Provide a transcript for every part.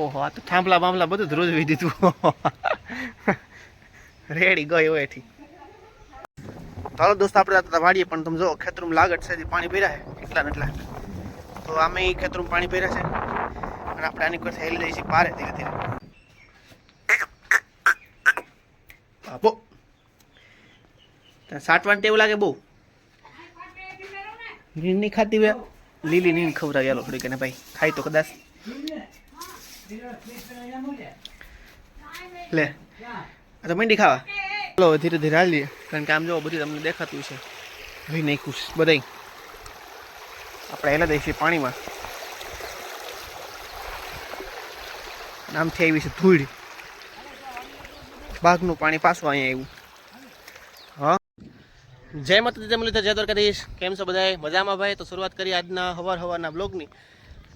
ઓહો આ તો થાંભલા બાંભલા બધું જ રોજવી દીધું. રેડી ગયો એથી ચાલો દોસ્ત આપણે આ વાડીએ પણ તમે જો ખેતરમાં લાગટ છે પાણી છે એટલા ને એટલા. તો આમે ઈ ખેતરમાં પાણી ભર્યા છે અને આપણે આની કોઈ હેલી જઈએ છીએ પારે ધીરે ધીરે. બાપો સાટવાની ટેવ લાગે બહુ. નીણ નહીં ખાતી લીલી નીણ ખવડાવી આલો થોડીક ને ભાઈ. ખાઈ તો કદાચ. લે. આ તો મંડી ખાવા. ચાલો, ધીરે ધીરે હાલીએ. કારણ કે આમ જો બધું તમને દેખાતું છે ભાઈ નાખ્યું છે, બધાય. આપણે હેલા છીએ પાણીમાં. આમથી આવી છે ધૂળ. બાગનું પાણી પાછું અહીંયા આવ્યું. હા? જય માતાજી મુરલીધર, જય દ્વારકાધીશ. કેમ છો બધાએ મજામાં ભાઈ? તો શરૂઆત કરી આજના હવાર હવારના બ્લોગની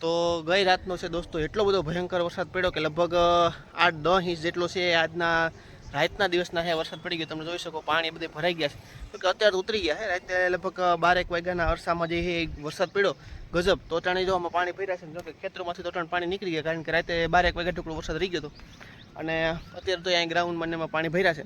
તો ગઈ રાતનો છે દોસ્તો, એટલો બધો ભયંકર વરસાદ પડ્યો કે લગભગ આઠ, દસ ઇંચ જેટલો છે આજના, રાતના દિવસના છે વરસાદ પડી ગયો. તમે જોઈ શકો, પાણી બધે ભરાઈ ગયા છે. કે અત્યારે ઉતરી ગયા છે રાતે લગભગ બારેક વાગ્યાના અરસામાં જે વરસાદ પડ્યો, ગજબ. તો ટાણી જો પાણી ભર્યા છે જો કે ખેતરોમાંથી તો ટાણ પાણી નીકળી ગયા, કારણ કે રાતે બારેક વાગ્યા ટુકડો વરસાદ રહી ગયો હતો અને અત્યારે તો અહીંયા ગ્રાઉન્ડમાં એમાં પાણી ભર્યા છે.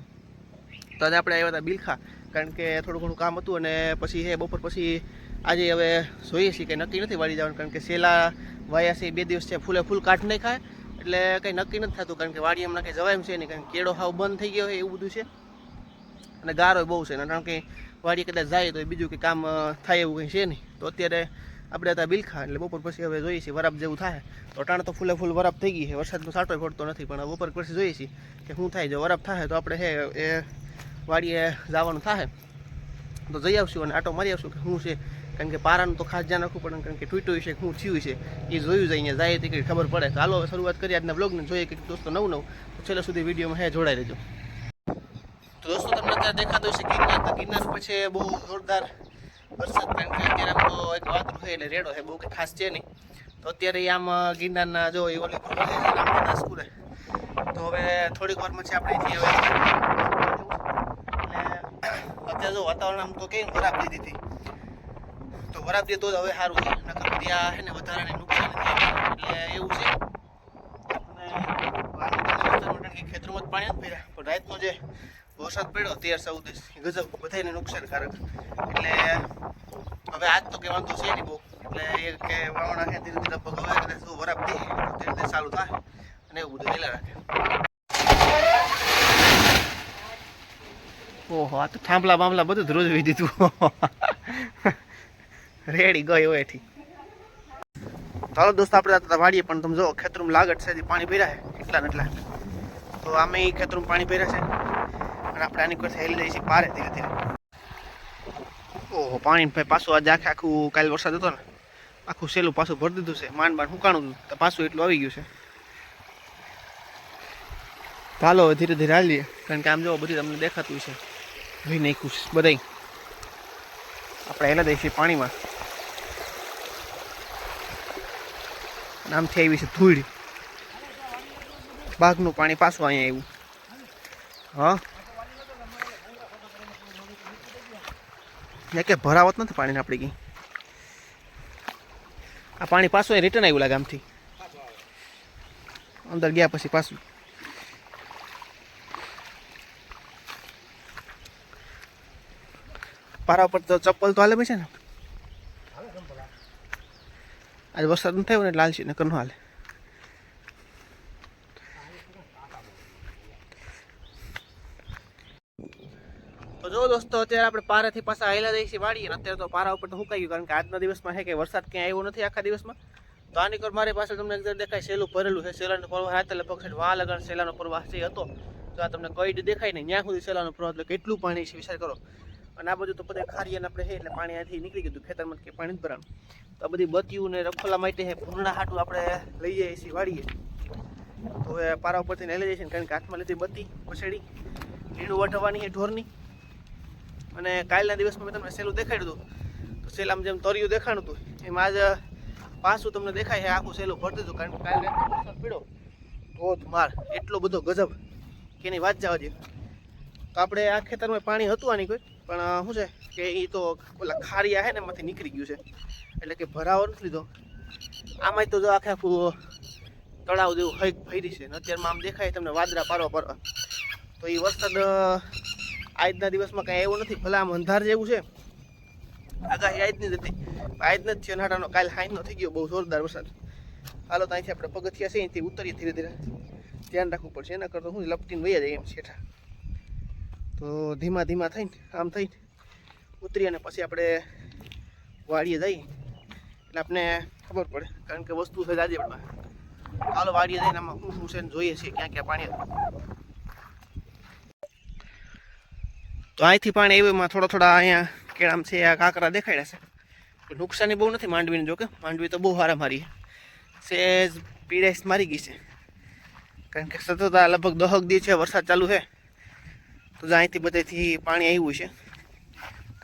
તો આજે આપણે આવ્યા હતા બિલખા, કારણ કે થોડું ઘણું કામ હતું અને પછી હે બપોર પછી આજે હવે જોઈએ છીએ કે નક્કી નથી વાળી જવાનું, કારણ કે સેલા વાયા છે, બે દિવસ છે, ફૂલે ફૂલ કાઢ નહીં ખાય એટલે કંઈ નક્કી નથી થતું, કારણ કે વાડી હમણાં કંઈ જવાય એમ છે નહીં, કારણ કે કેળો હાવ બંધ થઈ ગયો હોય એવું બધું છે. અને ગારો બહુ છે કારણ કે વાડી કદાચ જાય તો એ બીજું કંઈ કામ થાય એવું કંઈ છે નહીં. તો અત્યારે આપણે હતા બિલખા, એટલે બપોર પછી હવે જોઈએ છીએ, વરાપ જેવું થાય. તો ટાણ તો ફૂલે ફૂલ વરાપ થઈ ગઈ છે, વરસાદનો સાટો પડતો નથી, પણ બપોર પછી જોઈએ છીએ કે શું થાય, જો વરાપ થાય તો આપણે હે, એ વાડીએ જવાનું થાય. તો જઈ આવશું અને આટો મારી આવશું કે શું છે. કારણ કે પારાનું તો ખાસ ધ્યાન રાખવું પડે કારણ કે ટ્વીટો છે શું થયું છે, એ જોયું જાય અહીંયા જાય તે કંઈ ખબર પડે. તો હાલો, શરૂઆત કરીએ આજના બ્લોગને જોઈએ કે દોસ્તો નવું નવું. તો છેલ્લે સુધી વિડીયોમાં હે, જોડાઈ રહેજો. તો દોસ્તો તમને અત્યારે દેખાતું છે ગિરનાર તો ગિરનાર પછી બહુ જોરદાર વરસાદ, કારણ કે અત્યારે તો એક વાત છે એટલે રેડો છે, બહુ કંઈ ખાસ છે નહીં. તો અત્યારે આમ ગિરનારના જો એ ઓલી સ્કૂલે તો હવે થોડીક વારમાં છે આપણે હવે એટલે અત્યારે જો વાતાવરણ આમ તો કેમ ખરાબ દીધી. હતી વરાપ દે તો જ હવે સારું છે. નકર બધી આ છે ને વધારાને નુકસાન થાય. એટલે એવું છે. અને કે ખેતરમાં જ પાણી નથી ભર્યા. પણ રાતનો જે વરસાદ પડ્યો તેર ચૌદ ગજબ બધાને નુકસાનકારક. એટલે હવે આજ તો કે વાંધો છે નહીં બહુ. એટલે એ કે વાવણા છે ધીરે ધીરે હવે કદાચ જો વરાપ દે ધીરે ધીરે ચાલુ થાય. અને એવું બધું રાખે. ઓહો, આ તો થાંભલા બાંભલા બધું જ રોજવી દીધું. રેડી ગયો એથી ચાલો દોસ્ત, આપણે આ વાડીએ, પણ તમે જો ખેતરમાં લાગટ છે પાણી ભર્યા એટલા ને એટલા. તો આમે એ ખેતરમાં પાણી ભર્યા છે, અને આપણે આની કરતા હેલી જઈએ છીએ પારે ધીરે ધીરે. ઓહો, પાણી ભાઈ પાછું આજે આખે આખું કાલ વરસાદ હતો ને, આખું સેલું પાછું ભરી દીધું છે માંડ માંડ હુકાણું તો પાછું એટલું આવી ગયું છે. ચાલો ધીરે ધીરે હાલીએ, કારણ કે આમ જો બધું તમને દેખાતું છે ભાઈ નાખ્યું છે, બધાય. આપણે હેલા દઈએ છીએ પાણીમાં. અને આમથી આવી છે ધૂળ. બાગનું પાણી પાછું અહીંયા આવ્યું. હા? ને કે ભરાવત નથી પાણીને આપણે કંઈ. આ પાણી પાછું અહીં રિટર્ન આવ્યું લાગે આમથી. અંદર ગયા પછી પાછું. પારા ઉપર તો ચપ્પલ તો હાલે છે ને? આજ વરસાદ ન થયો ને એટલે હાલશે ને જો દોસ્તો, અત્યારે આપણે પારાથી પાછા આવેલા જઈએ છીએ અને અત્યારે તો પારા ઉપર તો સુકાઈ ગયું કારણ કે આજના દિવસમાં છે કે વરસાદ ક્યાંય આવ્યો નથી આખા દિવસમાં. તો આની કર મારી પાસે તમને એક દેખાય, સેલું ભરેલું છે, સેલાનો પ્રવાહ હાથ એટલે પક્ષ વાહ લગન સેલાનો પ્રવાહ જે હતો, તો આ તમને કઈ દેખાય નહીં. ત્યાં સુધી સેલાનો પ્રવાહ, એટલે કેટલું પાણી છે, વિચાર કરો. અને આ બધું તો બધા ખારીયાને આપણે છે એટલે પાણી અહીંથી નીકળી ગયું ખેતરમાં કે પાણી ભરાણ. તો આ બધી બત્તીયું ને રખોલા માટે છે પૂર્ણા હાટું આપણે લઈ જઈએ વાડીએ તો હવે પારા ઉપરથી લઈ જઈએ છીએ કારણ કે હાથમાં લીધી બત્તી પછેડી લીણું વઢવાની છે ઢોરની. અને કાલના દિવસમાં મેં તમને સેલું દેખાડ્યું હતું. તો સેલામાં જેમ તરિયું દેખાણું હતું, એમાં આજ પાછું તમને દેખાય છે આખું સેલું ભરતું હતું. કારણ કે કાલે વરસાદ પડ્યો. ધોધમાર એટલો બધો ગજબ. કે એની વાત જવા દે તો આપણે આ ખેતરમાં પાણી હતું આની કોઈ? પણ શું છે કે એ તો ઓલા ખારિયા છે ને એમાંથી નીકળી ગયું છે. એટલે કે ભરાવો નથી લીધો. આમાંય તો જો આખે આખું તળાવ જેવું હૈક ફરી છે. અત્યારમાં આમ દેખાય તમને વાદળા પારો પરવા તો એ વરસાદ આજના દિવસમાં કાંઈ એવું નથી. ભલે આમ અંધાર જેવું છે. આગાહી આજ જ હતી. આજ નથી થયો નાટાનો કાલ હાઈનો થઈ ગયો બહુ જોરદાર વરસાદ. હાલો તો અહીંથી આપણે પગથિયા છે અહીંથી ઉતરીએ ધીરે ધીરે. ધ્યાન રાખવું પડશે. એના કરતાં હું લપટીને વૈયા જાય એમ છેઠા. તો ધીમા ધીમા થઈને આમ થઈને ઉતરી અને પછી આપણે વાડીએ જઈએ એટલે આપણે ખબર પડે, કારણ કે વસ્તુ છે જાજે પણ હાલો વાડીએ જઈને આમાં શું શું છે જોઈએ છીએ, ક્યાં ક્યાં પાણી તો અહીંથી પાણી એવામાં થોડા થોડા અહીંયા કેળામ છે, આ કાંકરા દેખાડ્યા છે. નુકસાની બહુ નથી માંડવીને, જોકે. માંડવી તો બહુ સારા મારી સેજ પીડાઈસ મારી ગઈ છે. કારણ કે સતત આ લગભગ દહક દી છે, વરસાદ ચાલુ છે. તો અહીંથી બધેથી પાણી આવ્યું છે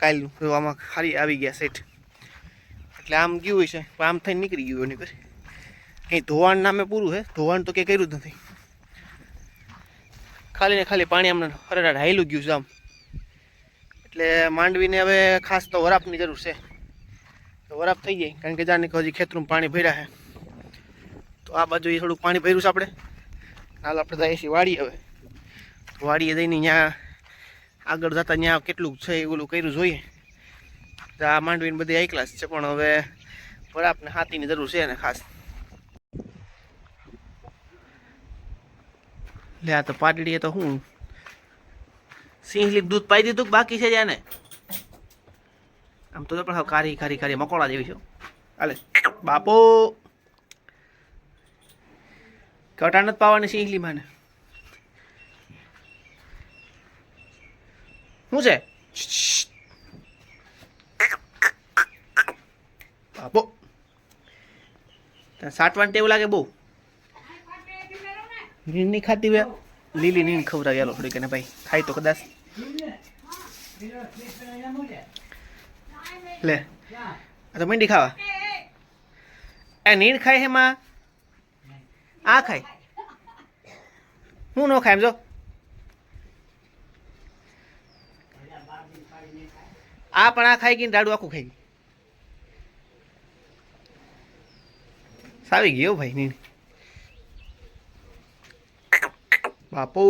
કાલનું તો આમાં ખાલી આવી ગયા સેટ એટલે આમ ગયું છે આમ થઈને નીકળી ગયું એની પર કંઈ ધોવાણ નામે પૂરું છે ધોવાણ તો કંઈ કર્યું જ નથી. ખાલી ને ખાલી પાણી આમને હરડાટ હાયલું ગયું છે આમ. એટલે માંડવીને હવે ખાસ તો વરાપની જરૂર છે. તો વરાપ થઈ જાય. કારણ કે જાણે હજી ખેતરમાં પાણી ભર્યા છે તો આ બાજુ એ થોડુંક પાણી ભર્યું છે આપણે. હાલ આપણે જઈએ છીએ વાડીએ હવે. વાડીએ જઈને ત્યાં આગળ જતા ત્યાં કેટલું છે એ ઓલું કર્યું જોઈએ. તો આ માંડવીને બધી હાઈ છે, પણ હવે વરાપને હાથીની જરૂર છે ને ખાસ. લે, આ તો પાટડીએ તો હું? સિંહલી દૂધ પાઈ દીધું બાકી છે જાને આમ તો પણ હવે કારી કારી કારી મકોડા જેવી છે હાલે, બાપો! કટા નથી પાવાની સિંહલી માને શું છે બાપો સાટવાનું ટેવ લાગે બહુ નીણ નહીં ખાતી બે લીલી નીણ ખવડાવી આલો થોડીક એને ભાઈ ખાય તો કદાચ લે આ તો મંડી ખાવા એ નીણ ખાય હેમાં આ ખાય હું ન ખાય એમ જો આ પણ આ ખાઈ ગઈ ને દાડું આખું ખાઈ સારી ગયો ભાઈ નીણ. બાપુ.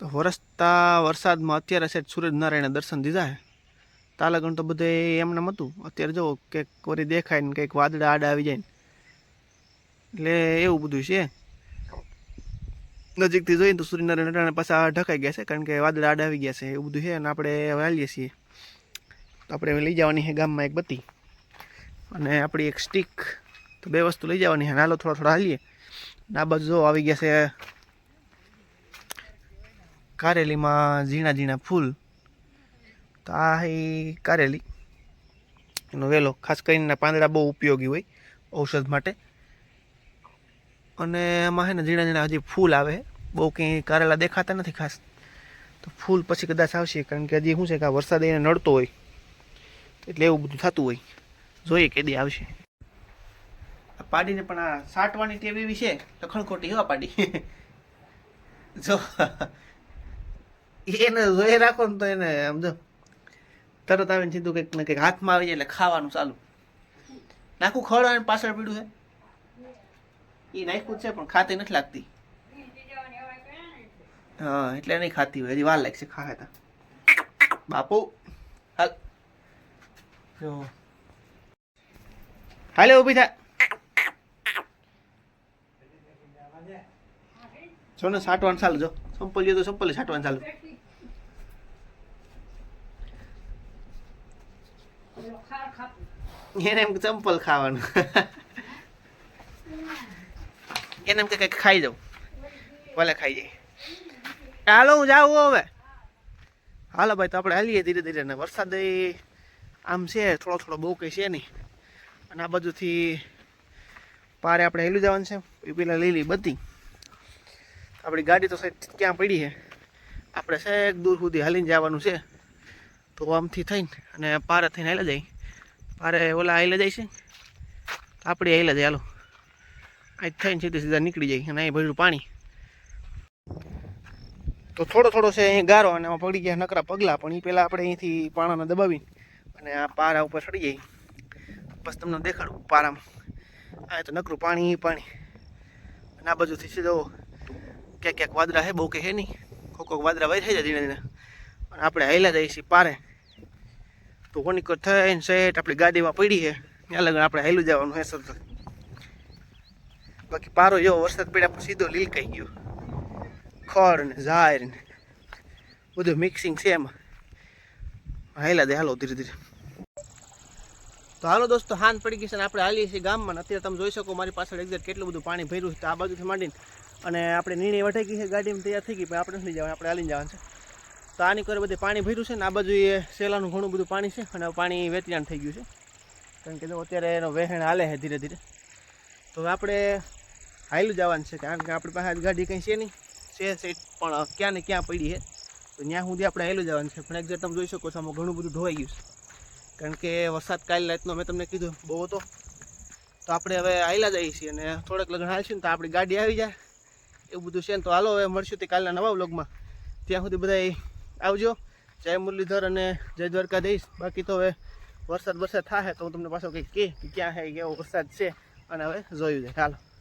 તો વરસતા વરસાદમાં અત્યારે છે સૂરજનારાયણે દર્શન દીધા છે તાલાગણ તો બધે એમનેમ હતું અત્યારે જો કંઈક વરી દેખાય ને કંઈક વાદળા આડા આવી જાય ને. એટલે એવું બધું છે. નજીકથી જોઈએ તો સૂર્યનારાયણ અટાણે પાછા ઢકાઈ ગયા છે, કારણ કે વાદળા આડા આવી ગયા છે, એવું બધું છે અને આપણે હવે હાલીએ છીએ. તો આપણે લઈ જવાની છે ગામમાં એક બત્તી. અને આપણી એક સ્ટીક તો બે વસ્તુ લઈ જવાની છે. નાલો થોડા થોડા હાલીએ. આ બાજુ જો આવી ગયા છે કારેલીમાં ઝીણા ઝીણા ફૂલ. તો આ કારેલી. એનો વેલો, ખાસ કરીને પાંદડા બહુ ઉપયોગી હોય ઔષધ માટે. અને એમાં છે ને ઝીણા ઝીણા હજી ફૂલ આવે. બહુ કંઈ કારેલા દેખાતા નથી ખાસ. તો ફૂલ પછી કદાચ આવશે, કારણ કે હજી શું છે કે આ વરસાદ એને નડતો હોય, એટલે એવું બધું થતું હોય. જોઈએ કેદી આવશે. આ પાડીને પણ આ સાટવાની ટેવ એવી છે લખણ ખોટી પાડી. જો, એને જોઈ રાખો ને તો એને સમજો તરત આવીને સીધું કંઈક ને કંઈક હાથમાં આવી જાય એટલે ખાવાનું ચાલુ. નાખું ખવડાવીને પાછળ પીડું છે. એ નાખ્યું છે પણ ખાતી નથી લાગતી. હા એટલે નહીં ખાતી હોય. હજી વાર લાગશે ખાય તા. બાપુ હાલ. જો. હાલે ઊભી થા. જો ને સાટવાનું ચાલુ જો. સંપલ જો તો સંપલ સાટવાનું ચાલુ. એને એમ કે ચંપલ ખાવાનું. એને એમ કે કંઈક ખાઈ જાઉં ભલે ખાઈ જાય. હાલો, હું જાઉં હવે. હાલો ભાઈ, તો આપણે હાલીએ ધીરે ધીરે ને વરસાદ આમ છે, થોડો થોડો બહુ કંઈ છે નહીં. અને આ બાજુથી પારે આપણે હેલું જવાનું છે. એ પેલા લીલી બધી. આપણી ગાડી તો સાહેબ ક્યાં પડી છે? આપણે છેક દૂર સુધી હાલીને જવાનું છે. તો આમથી થઈને અને પારે થઈને હાલે જાય. પારે ઓલા હાલે જાય છે. આપણે હાલે જાય, હાલો. આજ થઈને સીધે સીધા નીકળી જાય. અને અહીં ભર્યું પાણી. તો થોડો થોડો છે અહીં ગારો અને એમાં પડી ગયા નકરા પગલાં. પણ એ પહેલાં આપણે અહીંથી પાણાને દબાવીને અને આ પારા ઉપર ચડી જાય. બસ તમને દેખાડું પારામાં. આ તો નકરું પાણી પાણી. અને આ બાજુથી સીધો ક્યાંક ક્યાંક વાદરા હે બહુ કે હે નહીં. કોક કોક વાદરા વહી થઈ જાય ધીરે ધીરે. અને આપણે હાઈલા જઈએ છીએ પારે. તો કોનિકોર થઈને સેટ આપણી ગાડીમાં પડી છે. ત્યાં લગન આપણે હાઈલું જવાનું હે સર બાકી પારો એવો વરસાદ પડ્યા પછી સીધો લીલકાઈ ગયો. ખડ ને ઝાર ને બધું મિક્સિંગ છે એમાં. હાલા દે, હાલો ધીરે ધીરે. તો હાલો દોસ્તો હાન પડી ગઈ છે અને આપણે હાલીએ છીએ ગામમાં અત્યારે તમે જોઈ શકો મારી પાછળ એક્ઝેક્ટ કેટલું બધું પાણી ભર્યું છે. આ બાજુથી માંડીને અને આપણે નીણી વટાઈ ગઈ છે, ગાડીમાં તૈયાર થઈ ગઈ, પણ આપણે નથી જવાનું, આપણે હાલીને જવાનું છે. તો આની કરે બધે પાણી ભર્યું છે ને આ બાજુ એ સેલાનું ઘણું બધું પાણી છે અને પાણી વેતરાણ થઈ ગયું છે. કારણ કે જો અત્યારે એનો વહેણ હાલે છે ધીરે ધીરે. તો આપણે હાઈલું જવાનું છે, કારણ કે આપણી પાસે ગાડી કંઈ છે નહીં. છે સેટ પણ ક્યાં ને ક્યાં પડી છે. તો ત્યાં સુધી આપણે હાઈલું જવાનું છે. પણ એક્ઝેક્ટ તમે જોઈ શકો છો, આમાં ઘણું બધું ધોવાઈ ગયું છે. કારણ કે વરસાદ કાલ રાતનો મેં તમને કીધું બહુ હતો. તો આપણે હવે આવેલા જઈએ છીએ અને થોડાક લગ્ન હાલશું ને તો આપણી ગાડી આવી જાય. એવું બધું છે ને તો હાલો હવે મળશું તે કાલના નવા વ્લોગમાં. ત્યાં સુધી બધા આવજો. જય મુરલીધર અને જય દ્વારકા દઈશ બાકી તો હવે વરસાદ વરસાદ થાય તો હું તમને પાછો કંઈક કે ક્યાં છે કેવો વરસાદ છે. અને હવે જોયું જાય હાલો.